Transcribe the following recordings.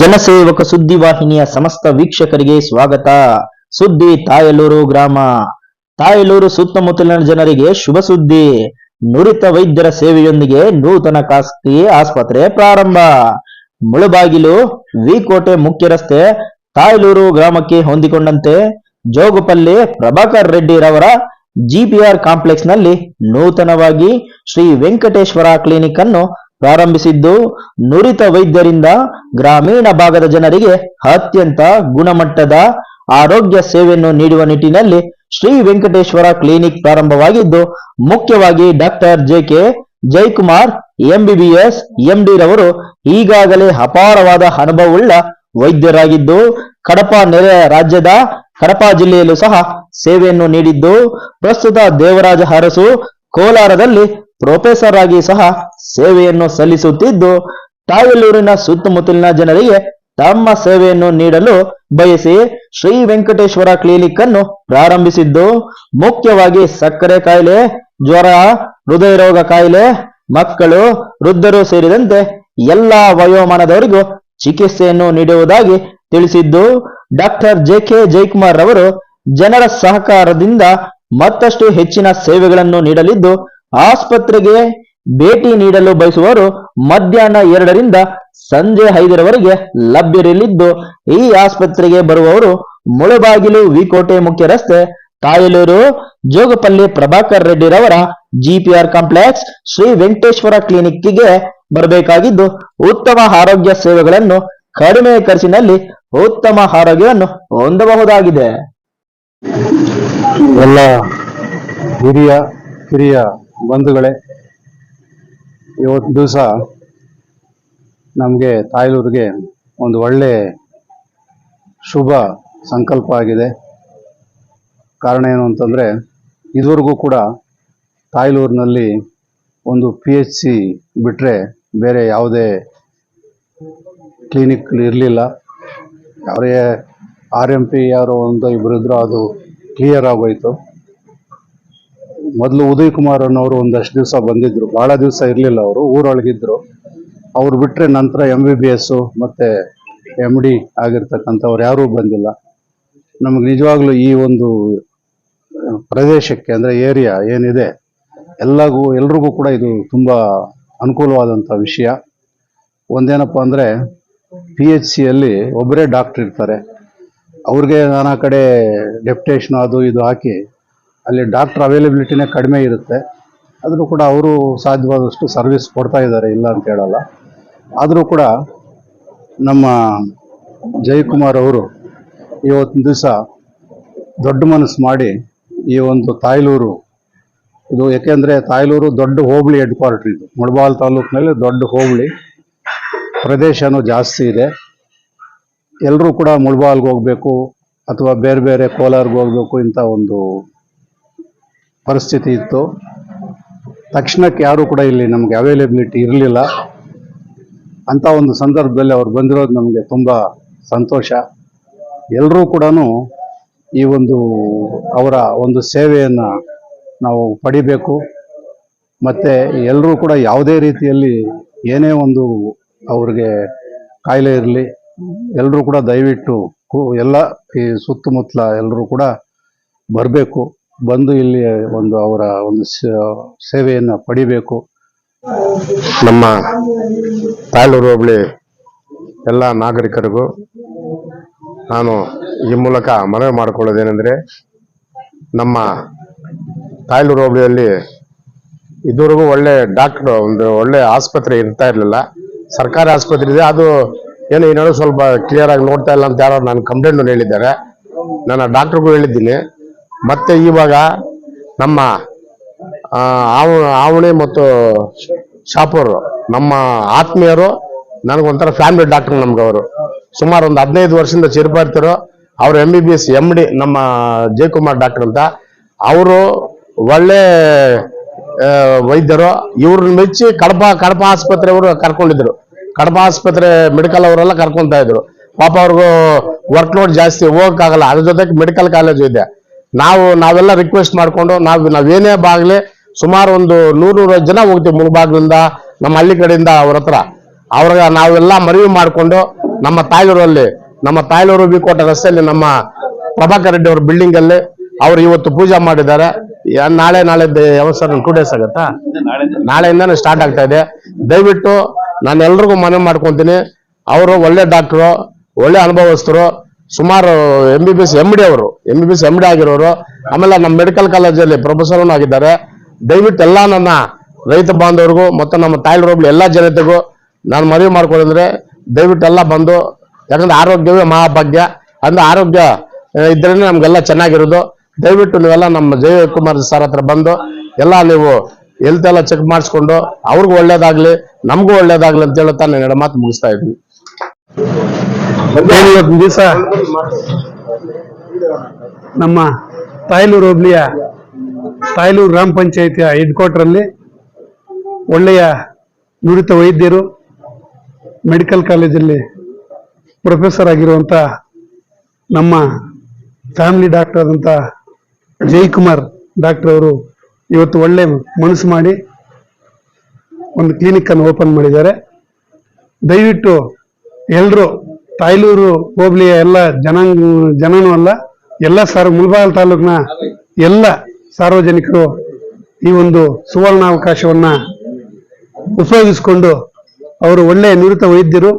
ಜನಸೇವಕ ಸುದ್ದಿವಾಹಿನಿಯ ಸಮಸ್ತ ವೀಕ್ಷಕರಿಗೆ ಸ್ವಾಗತ. ಸುದ್ದಿ ತಾಯಲೂರು ಗ್ರಾಮ. ತಾಯಲೂರು ಸುತ್ತಮುತ್ತಲಿನ ಜನರಿಗೆ ಶುಭ ಸುದ್ದಿ. ನುರಿತ ವೈದ್ಯರ ಸೇವೆಯೊಂದಿಗೆ ನೂತನ ಖಾಸಗಿ ಆಸ್ಪತ್ರೆ ಪ್ರಾರಂಭ. ಮುಳುಬಾಗಿಲು, ವಿಕೋಟೆ ಮುಖ್ಯ ರಸ್ತೆ ತಾಯಲೂರು ಗ್ರಾಮಕ್ಕೆ ಹೊಂದಿಕೊಂಡಂತೆ ಜೋಗುಪಲ್ಲಿ ಪ್ರಭಾಕರ್ ರೆಡ್ಡಿ ರವರ ಜಿಪಿಆರ್ ಕಾಂಪ್ಲೆಕ್ಸ್ನಲ್ಲಿ ನೂತನವಾಗಿ ಶ್ರೀ ವೆಂಕಟೇಶ್ವರ ಕ್ಲಿನಿಕ್ ಅನ್ನು ಪ್ರಾರಂಭಿಸಿದ್ದು ನುರಿತ ವೈದ್ಯರಿಂದ ಗ್ರಾಮೀಣ ಭಾಗದ ಜನರಿಗೆ ಅತ್ಯಂತ ಗುಣಮಟ್ಟದ ಆರೋಗ್ಯ ಸೇವೆಯನ್ನು ನೀಡುವ ನಿಟ್ಟಿನಲ್ಲಿ ಶ್ರೀ ವೆಂಕಟೇಶ್ವರ ಕ್ಲಿನಿಕ್ ಪ್ರಾರಂಭವಾಗಿದ್ದು, ಮುಖ್ಯವಾಗಿ doctor J K Jayakumar MBBS MD ರವರು ಈಗಾಗಲೇ ಅಪಾರವಾದ ಅನುಭವವುಳ್ಳ ವೈದ್ಯರಾಗಿದ್ದು, ಕಡಪ ನೆರೆ ರಾಜ್ಯದ ಕಡಪ ಜಿಲ್ಲೆಯಲ್ಲೂ ಸಹ ಸೇವೆಯನ್ನು ನೀಡಿದ್ದು, ಪ್ರಸ್ತುತ ದೇವರಾಜ ಅರಸು ಕೋಲಾರದಲ್ಲಿ ಪ್ರೊಫೆಸರ್ ಆಗಿ ಸಹ ಸೇವೆಯನ್ನು ಸಲ್ಲಿಸುತ್ತಿದ್ದು, ತಾವೆಲ್ಲೂರಿನ ಸುತ್ತಮುತ್ತಲಿನ ಜನರಿಗೆ ತಮ್ಮ ಸೇವೆಯನ್ನು ನೀಡಲು ಬಯಸಿ ಶ್ರೀ ವೆಂಕಟೇಶ್ವರ ಕ್ಲಿನಿಕ್ ಅನ್ನು ಪ್ರಾರಂಭಿಸಿದ್ದು, ಮುಖ್ಯವಾಗಿ ಸಕ್ಕರೆ ಕಾಯಿಲೆ, ಜ್ವರ ಹೃದಯ ರೋಗ ಕಾಯಿಲೆ, ಮಕ್ಕಳು, ವೃದ್ಧರು ಸೇರಿದಂತೆ ಎಲ್ಲಾ ವಯೋಮಾನದವರಿಗೂ ಚಿಕಿತ್ಸೆಯನ್ನು ನೀಡುವುದಾಗಿ ತಿಳಿಸಿದ್ದು, ಡಾಕ್ಟರ್ ಜೆ ಕೆ ಜಯಕುಮಾರ್ ಅವರು ಜನರ ಸಹಕಾರದಿಂದ ಮತ್ತಷ್ಟು ಹೆಚ್ಚಿನ ಸೇವೆಗಳನ್ನು ನೀಡಲಿದ್ದು ಆಸ್ಪತ್ರೆಗೆ ಭೇಟಿ ನೀಡಲು ಬಯಸುವವರು ಮಧ್ಯಾಹ್ನ ಎರಡರಿಂದ ಸಂಜೆ ಐದರವರೆಗೆ ಲಭ್ಯವಿರಲಿದ್ದು ಈ ಆಸ್ಪತ್ರೆಗೆ ಬರುವವರು ಮುಳಬಾಗಿಲು, ವಿಕೋಟೆ ಮುಖ್ಯ ರಸ್ತೆ ಕಾಯಲೂರು ಜೋಗಪಲ್ಲಿ ಪ್ರಭಾಕರ್ ರೆಡ್ಡಿರವರ ಜಿಪಿಆರ್ ಕಾಂಪ್ಲೆಕ್ಸ್, ಶ್ರೀ ವೆಂಕಟೇಶ್ವರ ಕ್ಲಿನಿಕ್ಗೆ ಬರಬೇಕಾಗಿದ್ದು, ಉತ್ತಮ ಆರೋಗ್ಯ ಸೇವೆಗಳನ್ನು ಕಡಿಮೆ ಖರ್ಚಿನಲ್ಲಿ ಉತ್ತಮ ಆರೋಗ್ಯವನ್ನು ಹೊಂದಬಹುದಾಗಿದೆ. ಎಲ್ಲ ಹಿರಿಯ, ಕಿರಿಯ ಬಂಧುಗಳೇ, ಇವತ್ತು ದಿವಸ ನಮಗೆ ತಾಯ್ಲೂರಿಗೆ ಒಂದು ಒಳ್ಳೆ ಶುಭ ಸಂಕಲ್ಪ ಆಗಿದೆ. ಕಾರಣ ಏನು ಅಂತಂದರೆ, ಇದುವರೆಗೂ ಕೂಡ ತಾಯ್ಲೂರಿನಲ್ಲಿ ಒಂದು ಪಿ ಎಚ್ ಸಿ ಬಿಟ್ಟರೆ ಬೇರೆ ಯಾವುದೇ ಕ್ಲಿನಿಕ್ ಇರಲಿಲ್ಲ. ಅವರೇ ಆರ್ ಎಂ ಪಿ ಯಾರೋ ಒಂದು ಇಬ್ಬರು ಇದ್ರು, ಅದು ಕ್ಲಿಯರ್ ಆಗೋಯ್ತು. ಮೊದಲು ಉದಯ್ ಕುಮಾರ್ ಅನ್ನೋರು ಒಂದಷ್ಟು ದಿವಸ ಬಂದಿದ್ರು. ಭಾಳ ದಿವಸ ಇರಲಿಲ್ಲ ಅವರು, ಊರೊಳಗಿದ್ರು. ಅವ್ರು ಬಿಟ್ಟರೆ ನಂತರ ಎಂ ಬಿ ಬಿ ಎಸ್ಸು ಮತ್ತು ಎಂ ಡಿ ಆಗಿರ್ತಕ್ಕಂಥವ್ರು ಯಾರೂ ಬಂದಿಲ್ಲ. ನಮಗೆ ನಿಜವಾಗ್ಲೂ ಈ ಒಂದು ಪ್ರದೇಶಕ್ಕೆ ಅಂದರೆ ಏರಿಯಾ ಏನಿದೆ, ಎಲ್ಲಗೂ, ಎಲ್ರಿಗೂ ಕೂಡ ಇದು ತುಂಬ ಅನುಕೂಲವಾದಂಥ ವಿಷಯ. ಒಂದೇನಪ್ಪ ಅಂದರೆ ಪಿ ಎಚ್ ಸಿಯಲ್ಲಿ ಒಬ್ಬರೇ ಡಾಕ್ಟ್ರ್ ಇರ್ತಾರೆ. ಅವ್ರಿಗೆ ನಾನಾ ಕಡೆ ಡೆಪ್ಟೇಷನ್ ಅದು ಇದು ಹಾಕಿ ಅಲ್ಲಿ ಡಾಕ್ಟ್ರ್ ಅವೈಲೇಬಿಲಿಟಿನೇ ಕಡಿಮೆ ಇರುತ್ತೆ. ಆದರೂ ಕೂಡ ಅವರು ಸಾಧ್ಯವಾದಷ್ಟು ಸರ್ವಿಸ್ ಕೊಡ್ತಾ ಇದ್ದಾರೆ, ಇಲ್ಲ ಅಂತ ಹೇಳಲ್ಲ. ಆದರೂ ಕೂಡ ನಮ್ಮ ಜಯಕುಮಾರ್ ಅವರು ಇವತ್ತಿನ ದಿವಸ ದೊಡ್ಡ ಮನಸ್ಸು ಮಾಡಿ ಈ ಒಂದು ತಾಯ್ಲೂರು, ಇದು ಯಾಕೆಂದರೆ ತಾಯ್ಲೂರು ದೊಡ್ಡ ಹೋಬಳಿ ಹೆಡ್ ಕ್ವಾರ್ಟರ್ ಇದು. ಮುಳಬಾಲ್ ತಾಲೂಕಿನಲ್ಲಿ ದೊಡ್ಡ ಹೋಬಳಿ. ಪ್ರದೇಶನೂ ಜಾಸ್ತಿ ಇದೆ. ಎಲ್ಲರೂ ಕೂಡ ಮುಳಬಾಲ್ಗೆ ಹೋಗಬೇಕು, ಅಥವಾ ಬೇರೆ ಬೇರೆ ಕೋಲಾರ್ಗೆ ಹೋಗಬೇಕು ಇಂಥ ಒಂದು ಪರಿಸ್ಥಿತಿ ಇತ್ತು. ತಕ್ಷಣಕ್ಕೆ ಯಾರೂ ಕೂಡ ಇಲ್ಲಿ ನಮಗೆ ಅವೈಲೇಬಿಲಿಟಿ ಇರಲಿಲ್ಲ. ಅಂಥ ಒಂದು ಸಂದರ್ಭದಲ್ಲಿ ಅವ್ರು ಬಂದಿರೋದು ನಮಗೆ ತುಂಬ ಸಂತೋಷ. ಎಲ್ಲರೂ ಕೂಡ ಈ ಒಂದು ಅವರ ಒಂದು ಸೇವೆಯನ್ನು ನಾವು ಪಡಿಬೇಕು. ಮತ್ತು ಎಲ್ಲರೂ ಕೂಡ ಯಾವುದೇ ರೀತಿಯಲ್ಲಿ ಏನೇ ಒಂದು ಅವ್ರಿಗೆ ಕಾಯಿಲೆ ಇರಲಿ ಎಲ್ಲರೂ ಕೂಡ ದಯವಿಟ್ಟು ಎಲ್ಲ ಈ ಸುತ್ತಮುತ್ತಲ ಎಲ್ಲರೂ ಕೂಡ ಬರಬೇಕು. ಬಂದು ಇಲ್ಲಿ ಒಂದು ಅವರ ಒಂದು ಸೇವೆಯನ್ನು ಪಡಿಬೇಕು. ನಮ್ಮ ತಾಳೂರು ಹೋಬಳಿ ಎಲ್ಲ ನಾಗರಿಕರಿಗೂ ನಾನು ಈ ಮೂಲಕ ಮನವಿ ಮಾಡಿಕೊಳ್ಳೋದೇನೆಂದರೆ ನಮ್ಮ ತಾಯ್ಲೂರು ಹೋಬಳಿಯಲ್ಲಿ ಇದುವರೆಗೂ ಒಳ್ಳೆ ಡಾಕ್ಟರ್, ಒಂದು ಒಳ್ಳೆ ಆಸ್ಪತ್ರೆ ಇರ್ತಾ ಇರಲಿಲ್ಲ. ಸರ್ಕಾರಿ ಆಸ್ಪತ್ರೆ ಇದೆ. ಅದು ಏನು ಈ ಸ್ವಲ್ಪ ಕ್ಲಿಯರ್ ಆಗಿ ನೋಡ್ತಾ ಇಲ್ಲ ಅಂತ ಯಾರೋ ನಾನು ಕಂಪ್ಲೇಂಟ್ ಹೇಳಿದ್ದಾರೆ. ನಾನು ಡಾಕ್ಟ್ರಿಗೂ ಹೇಳಿದ್ದೀನಿ. ಮತ್ತೆ ಇವಾಗ ನಮ್ಮ ಆವ, ಆವಣಿ ಮತ್ತು ಶಾಪೂರ್, ನಮ್ಮ ಆತ್ಮೀಯರು, ನನಗೊಂಥರ ಫ್ಯಾಮಿಲಿ ಡಾಕ್ಟರ್ ನಮ್ಗೆ ಅವರು ಸುಮಾರು ಒಂದು ಹದಿನೈದು ವರ್ಷದಿಂದ ಚಿರಪರಿತರು ಅವರು M B B S M D ನಮ್ಮ ಜಯಕುಮಾರ್ ಡಾಕ್ಟರ್ ಅಂತ. ಅವರು ಒಳ್ಳೆ ವೈದ್ಯರು. ಇವ್ರನ್ನ ಮೆಚ್ಚಿ ಕಡಪ ಕಡಪ ಆಸ್ಪತ್ರೆಯವರು ಕರ್ಕೊಂಡಿದ್ರು. ಕಡಪ ಆಸ್ಪತ್ರೆ ಮೆಡಿಕಲ್ ಅವರೆಲ್ಲ ಕರ್ಕೊತಾ ಇದ್ರು. ಪಾಪ ಅವ್ರಿಗೂ ವರ್ಕ್ ಲೋಡ್ ಜಾಸ್ತಿ ಹೋಗಕ್ಕಾಗಲ್ಲ. ಅದ್ರ ಜೊತೆಗೆ ಮೆಡಿಕಲ್ ಕಾಲೇಜು ಇದೆ. ನಾವು ನಾವೆಲ್ಲ ರಿಕ್ವೆಸ್ಟ್ ಮಾಡಿಕೊಂಡು ನಾವು ನಾವೇನೇ ಬಾಗ್ಲಿ ಸುಮಾರು ಒಂದು ನೂರು ನೂರೈವತ್ತು ಜನ ಹೋಗ್ತೀವಿ ಮುಳುಬಾಗ್ಲಿಂದ ನಮ್ಮ ಹಳ್ಳಿ ಕಡೆಯಿಂದ ಅವ್ರ ಹತ್ರ. ಅವ್ರಿಗೆ ನಾವೆಲ್ಲ ಮನವಿ ಮಾಡಿಕೊಂಡು ನಮ್ಮ ತಾಯ್ಲೂರಲ್ಲಿ ನಮ್ಮ ತಾಯ್ಲೂರು ಬಿಕೋಟ ರಸ್ತೆಯಲ್ಲಿ ನಮ್ಮ ಪ್ರಭಾಕರ್ ರೆಡ್ಡಿ ಅವ್ರ ಬಿಲ್ಡಿಂಗ್ ಅಲ್ಲಿ ಅವ್ರು ಇವತ್ತು ಪೂಜೆ ಮಾಡಿದ್ದಾರೆ. ನಾಳೆ ನಾಳೆ ಯಾವ ಸರ್ ಟೂ ಡೇಸ್ ಆಗತ್ತಾ? ನಾಳೆಯಿಂದಾನೆ ಸ್ಟಾರ್ಟ್ ಆಗ್ತಾ ಇದೆ. ದಯವಿಟ್ಟು ನಾನು ಎಲ್ರಿಗೂ ಮನವಿ ಮಾಡ್ಕೊತೀನಿ. ಅವರು ಒಳ್ಳೆ ಡಾಕ್ಟ್ರು ಒಳ್ಳೆ ಅನುಭವಸ್ಥರು. ಸುಮಾರು M B B S M D ಅವರು M B B S M D ಆಗಿರೋರು, ಆಮೇಲೆ ನಮ್ಮ ಮೆಡಿಕಲ್ ಕಾಲೇಜಲ್ಲಿ ಪ್ರೊಫೆಸರ್ ಆಗಿದ್ದಾರೆ. ದಯವಿಟ್ಟು ಎಲ್ಲ ನನ್ನ ರೈತ ಬಾಂಧವರಿಗೂ ಮತ್ತು ನಮ್ಮ ತಾಯ್ಲೂರು ಎಲ್ಲ ಜನತೆಗೂ ನಾನು ಮನವಿ ಮಾಡ್ಕೊಂಡ್ರೆ ದಯವಿಟ್ಟು ಎಲ್ಲ ಬಂದು, ಯಾಕಂದ್ರೆ ಆರೋಗ್ಯವೇ ಮಹಾಭಾಗ್ಯ. ಅಂದ್ರೆ ಆರೋಗ್ಯ ಇದ್ರೇ ನಮ್ಗೆಲ್ಲ ಚೆನ್ನಾಗಿರೋದು. ದಯವಿಟ್ಟು ನೀವೆಲ್ಲ ನಮ್ಮ ಜಯಕುಮಾರ್ ಸರ್ ಹತ್ರ ಬಂದು ಎಲ್ಲ ನೀವು ಹೆಲ್ತ್ ಎಲ್ಲ ಚೆಕ್ ಮಾಡಿಸ್ಕೊಂಡು, ಅವ್ರಿಗೂ ಒಳ್ಳೇದಾಗ್ಲಿ, ನಮಗೂ ಒಳ್ಳೇದಾಗ್ಲಿ ಅಂತ ಹೇಳುತ್ತಾ ನಾನು ಮಾತು ಮುಗಿಸ್ತಾ ಇದ್ದೀನಿ. ದಿವಸ. ನಮ್ಮ ತಾಯ್ಲೂರು ಹೋಬಳಿಯ ತಾಯ್ಲೂರು ಗ್ರಾಮ ಪಂಚಾಯಿತಿಯ ಹೆಡ್ ಕ್ವಾರ್ಟರಲ್ಲಿ ಒಳ್ಳೆಯ ನುರಿತ ವೈದ್ಯರು, ಮೆಡಿಕಲ್ ಕಾಲೇಜಲ್ಲಿ ಪ್ರೊಫೆಸರ್ ಆಗಿರುವಂಥ ನಮ್ಮ ಫ್ಯಾಮಿಲಿ ಡಾಕ್ಟರ್ ಆದಂಥ ಜಯಕುಮಾರ್ ಡಾಕ್ಟರ್ ಅವರು ಇವತ್ತು ಒಳ್ಳೆ ಮನಸ್ಸು ಮಾಡಿ ಒಂದು ಕ್ಲಿನಿಕ್ ಅನ್ನು ಓಪನ್ ಮಾಡಿದ್ದಾರೆ. ದಯವಿಟ್ಟು ಎಲ್ಲರೂ ತಾಯ್ಲೂರು, ಹೋಬಳಿಯ ಎಲ್ಲ ಜನಾಂಗ, ಜನನೂ ಅಲ್ಲ, ಎಲ್ಲ ಸಾರ್, ಮುಲ್ಬಾಗಲ್ ತಾಲೂಕಿನ ಎಲ್ಲ ಸಾರ್ವಜನಿಕರು ಈ ಒಂದು ಸುವರ್ಣಾವಕಾಶವನ್ನ ಉಪಯೋಗಿಸಿಕೊಂಡು ಅವರು ಒಳ್ಳೆಯ ನುರಿತ ವೈದ್ಯರು.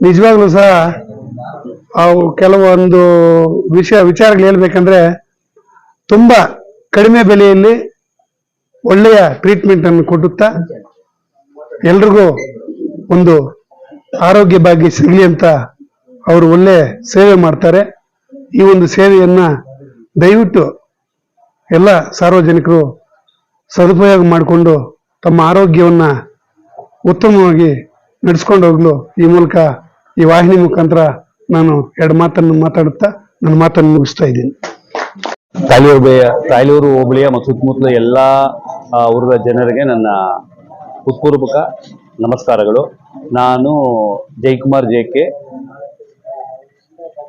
ನಿಜವಾಗ್ಲೂ ಸಹ ಅವು ಕೆಲವೊಂದು ವಿಷಯ, ವಿಚಾರಗಳು ಹೇಳ್ಬೇಕಂದ್ರೆ ತುಂಬಾ ಕಡಿಮೆ ಬೆಲೆಯಲ್ಲಿ ಒಳ್ಳೆಯ ಟ್ರೀಟ್ಮೆಂಟ್ ಅನ್ನು ಕೊಡುತ್ತಾ ಎಲ್ರಿಗೂ ಒಂದು ಆರೋಗ್ಯ ಭಾಗ್ಯ ಸಿಗಲಿ ಅಂತ ಅವರು ಒಳ್ಳೆ ಸೇವೆ ಮಾಡ್ತಾರೆ. ಈ ಒಂದು ಸೇವೆಯನ್ನ ದಯವಿಟ್ಟು ಎಲ್ಲ ಸಾರ್ವಜನಿಕರು ಸದುಪಯೋಗ ಮಾಡಿಕೊಂಡು ತಮ್ಮ ಆರೋಗ್ಯವನ್ನ ಉತ್ತಮವಾಗಿ ನಡೆಸ್ಕೊಂಡು ಹೋಗ್ಲು. ಈ ಮೂಲಕ ಈ ವಾಹಿನಿ ಮುಖಾಂತರ ನಾನು ಎರಡು ಮಾತನ್ನು ಮಾತಾಡುತ್ತಾ ನನ್ನ ಮಾತನ್ನು ಮುಗಿಸ್ತಾ ಇದ್ದೀನಿ. ತಾಯ್ಲೂರು ಬೇಯ ತಾಯ್ಲೂರು ಹೋಬಳಿಯ ಮತ್ತು ಸುತ್ತಮುತ್ತಲ ಎಲ್ಲ ಆ, ಊರದ ಜನರಿಗೆ ನನ್ನ ಹೃತ್ಪೂರ್ವಕ ನಮಸ್ಕಾರಗಳು. ನಾನು ಜಯಕುಮಾರ್ ಜೆ ಕೆ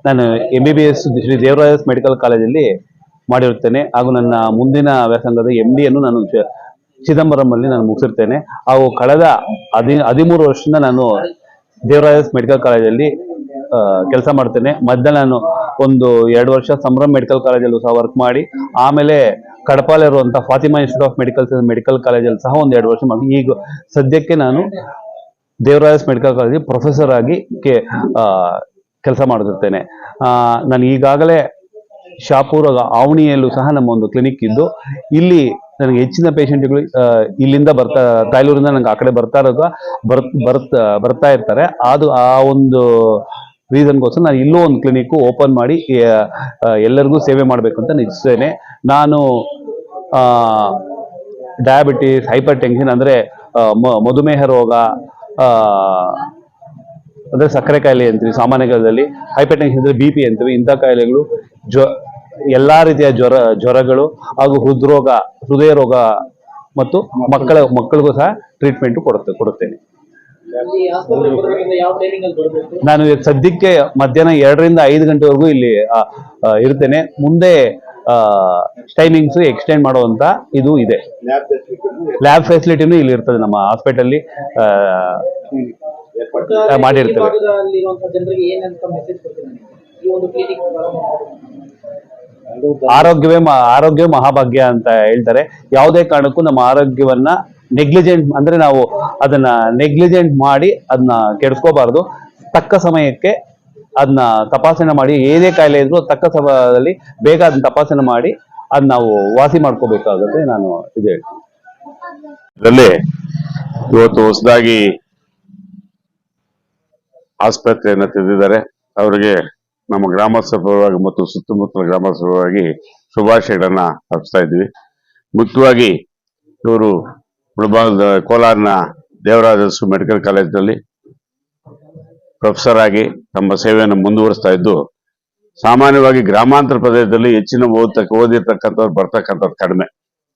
ನಾನು M B B S Shri Devarayas medical ಕಾಲೇಜಲ್ಲಿ ಮಾಡಿರುತ್ತೇನೆ. ಹಾಗೂ ನನ್ನ ಮುಂದಿನ ವ್ಯಾಸಂಗದ ಎಂ ಡಿಯನ್ನು ನಾನು ಚಿದಂಬರಂನಲ್ಲಿ ನಾನು ಮುಗಿಸಿರ್ತೇನೆ. ಹಾಗೂ ಕಳೆದ ಹದಿ, ಹದಿಮೂರು ವರ್ಷದಿಂದ ನಾನು ದೇವರಾಯಸ್ ಮೆಡಿಕಲ್ ಕಾಲೇಜಲ್ಲಿ ಕೆಲಸ ಮಾಡ್ತೇನೆ. ಮಧ್ಯ ನಾನು ಒಂದು ಎರಡು ವರ್ಷ ಸಂಭ್ರಮ್ ಮೆಡಿಕಲ್ ಕಾಲೇಜಲ್ಲೂ ಸಹ ವರ್ಕ್ ಮಾಡಿ, ಆಮೇಲೆ ಕಡಪಾಲಿರುವಂಥ Fatima institute of medical medical ಕಾಲೇಜಲ್ಲಿ ಸಹ ಒಂದು ಎರಡು ವರ್ಷ ಮಾಡಿ ಈಗ ಸದ್ಯಕ್ಕೆ ನಾನು ದೇವರಾಜಸ್ ಮೆಡಿಕಲ್ ಕಾಲೇಜ್ ಪ್ರೊಫೆಸರ್ ಆಗಿ ಕೆ ಕೆಲಸ ಮಾಡುತ್ತಿರ್ತೇನೆ ನಾನು ಈಗಾಗಲೇ ಶಾಪುರ ಆವಣಿಯಲ್ಲೂ ಸಹ ನಮ್ಮ ಒಂದು ಕ್ಲಿನಿಕ್ ಇದ್ದು, ಇಲ್ಲಿ ನನಗೆ ಹೆಚ್ಚಿನ ಪೇಷಂಟ್ಗಳು ಇಲ್ಲಿಂದ ಬರ್ತಾ, ತಾಯ್ಲೂರಿಂದ ನಂಗೆ ಆ ಕಡೆ ಬರ್ತಾ ಇರೋದು, ಬರ್, ಬರ್ತಾ ಬರ್ತಾ ಇರ್ತಾರೆ. ಅದು ಆ ಒಂದು ರೀಸನ್ಗೋಸ್ಕರ ನಾನು ಇಲ್ಲೂ ಒಂದು ಕ್ಲಿನಿಕ್ ಓಪನ್ ಮಾಡಿ ಎಲ್ಲರಿಗೂ ಸೇವೆ ಮಾಡಬೇಕು ಅಂತ ನಿಶ್ಚಯನೆ ನಾನು ಡಯಾಬಿಟಿಸ್ ಹೈಪರ್ ಟೆನ್ಷನ್ ಅಂದರೆ ಮಧುಮೇಹ ರೋಗ ಅಂದ್ರೆ ಸಕ್ಕರೆ ಕಾಯಿಲೆ ಅಂತೀವಿ, ಸಾಮಾನ್ಯ ಕಾಲದಲ್ಲಿ. ಹೈಪರ್ ಟೆನ್ಷನ್ ಅಂದ್ರೆ ಬಿ ಪಿ ಅಂತೀವಿ, ಇಂಥ ಕಾಯಿಲೆಗಳು ಜ್ವ, ಎಲ್ಲಾ ರೀತಿಯ ಜ್ವರ, ಜ್ವರಗಳು ಹಾಗೂ ಹೃದ್ರೋಗ, ಹೃದಯ ರೋಗ ಮತ್ತು ಮಕ್ಕಳ, ಮಕ್ಕಳಿಗೂ ಸಹ ಟ್ರೀಟ್ಮೆಂಟ್ ಕೊಡುತ್ತೆ, ಕೊಡುತ್ತೇನೆ. ನಾನು ಸದ್ಯಕ್ಕೆ ಮಧ್ಯಾಹ್ನ ಎರಡರಿಂದ ಐದು ಗಂಟೆವರೆಗೂ ಇಲ್ಲಿ ಇರ್ತೇನೆ. ಮುಂದೆ ಟೈಮಿಂಗ್ಸ್ ಎಕ್ಸ್ಟೆಂಡ್ ಮಾಡುವಂತ ಇದು ಇದೆ. ಲ್ಯಾಬ್ ಫೆಸಿಲಿಟಿನೂ ಇಲ್ಲಿ ಇರ್ತದೆ ನಮ್ಮ ಹಾಸ್ಪಿಟಲ್ಲಿ ಮಾಡಿರ್ತೇವೆ. ಆರೋಗ್ಯವೇ ಆರೋಗ್ಯ ಮಹಾಭಾಗ್ಯ ಅಂತ ಹೇಳ್ತಾರೆ. ಯಾವುದೇ ಕಾರಣಕ್ಕೂ ನಮ್ಮ ಆರೋಗ್ಯವನ್ನ ನೆಗ್ಲಿಜೆಂಟ್ ಅಂದ್ರೆ ನಾವು ಅದನ್ನ ನೆಗ್ಲಿಜೆಂಟ್ ಮಾಡಿ ಅದನ್ನ ಕೆಡಿಸ್ಕೋಬಾರ್ದು. ತಕ್ಕ ಸಮಯಕ್ಕೆ ಅದನ್ನ ತಪಾಸಣೆ ಮಾಡಿ ಏನೇ ಕಾಯಿಲೆ ಇದ್ರೂ ತಕ್ಕ ಸಮಯದಲ್ಲಿ ಬೇಗ ಅದನ್ನ ತಪಾಸಣೆ ಮಾಡಿ ಅದ್ ನಾವು ವಾಸಿ ಮಾಡ್ಕೋಬೇಕಾಗುತ್ತೆ ನಾನು ಇದು ಹೇಳ್ತೀನಿ. ಇದರಲ್ಲಿ ಇವತ್ತು ಹೊಸದಾಗಿ ಆಸ್ಪತ್ರೆಯನ್ನು ತೆರೆದಿದ್ದಾರೆ. ಅವರಿಗೆ ನಮ್ಮ ಗ್ರಾಮಸ್ಥರ ಮತ್ತು ಸುತ್ತಮುತ್ತಲ ಗ್ರಾಮಸ್ಥರ ಪರವಾಗಿ ಶುಭಾಶಯಗಳನ್ನ ಅರ್ಪಿಸ್ತಾ ಇದ್ವಿ ಮುಖ್ಯವಾಗಿ ಇವರು ಕೋಲಾರನ ದೇವರಾಜ ಮೆಡಿಕಲ್ ಕಾಲೇಜಿನಲ್ಲಿ ಪ್ರೊಫೆಸರ್ ಆಗಿ ತಮ್ಮ ಸೇವೆಯನ್ನು ಮುಂದುವರಿಸ್ತಾ ಇದ್ದು, ಸಾಮಾನ್ಯವಾಗಿ ಗ್ರಾಮಾಂತರ ಪ್ರದೇಶದಲ್ಲಿ ಹೆಚ್ಚಿನ ಓದಕ್ಕೆ ಓದಿರ್ತಕ್ಕಂಥವ್ರು ಬರ್ತಕ್ಕಂಥದ್ದು ಕಡಿಮೆ.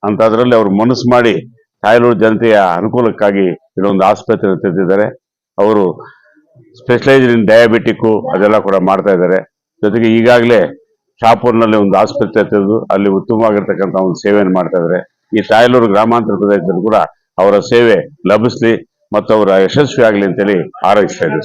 ಅಂತದ್ರಲ್ಲಿ ಅವರು ಮನಸ್ಸು ಮಾಡಿ ಕಾಯಲೂರು ಜನತೆಯ ಅನುಕೂಲಕ್ಕಾಗಿ ಇಲ್ಲೊಂದು ಆಸ್ಪತ್ರೆ ತೆರೆದಿದ್ದಾರೆ. ಅವರು ಸ್ಪೆಷಲೈಸ್ಡ್ ಇನ್ ಡಯಾಬಿಟಿಕ್ಕು ಅದೆಲ್ಲ ಕೂಡ ಮಾಡ್ತಾ ಇದ್ದಾರೆ. ಜೊತೆಗೆ ಈಗಾಗಲೇ ಶಾಪೂರ್ನಲ್ಲಿ ಒಂದು ಆಸ್ಪತ್ರೆ ತೆರೆದು ಅಲ್ಲಿ ಉತ್ತಮವಾಗಿರ್ತಕ್ಕಂಥ ಒಂದು ಸೇವೆಯನ್ನು ಮಾಡ್ತಾ ಇದ್ದಾರೆ. ಈ ತಾಯಲೂರು ಗ್ರಾಮಾಂತರ ಪ್ರದೇಶದಲ್ಲಿ ಕೂಡ ಅವರ ಸೇವೆ ಲಭಿಸಲಿ ಮತ್ತು ಅವರ ಯಶಸ್ವಿ ಆಗಲಿ ಅಂತೇಳಿ ಹೇಳಿ ಇದ್ದೀವಿ.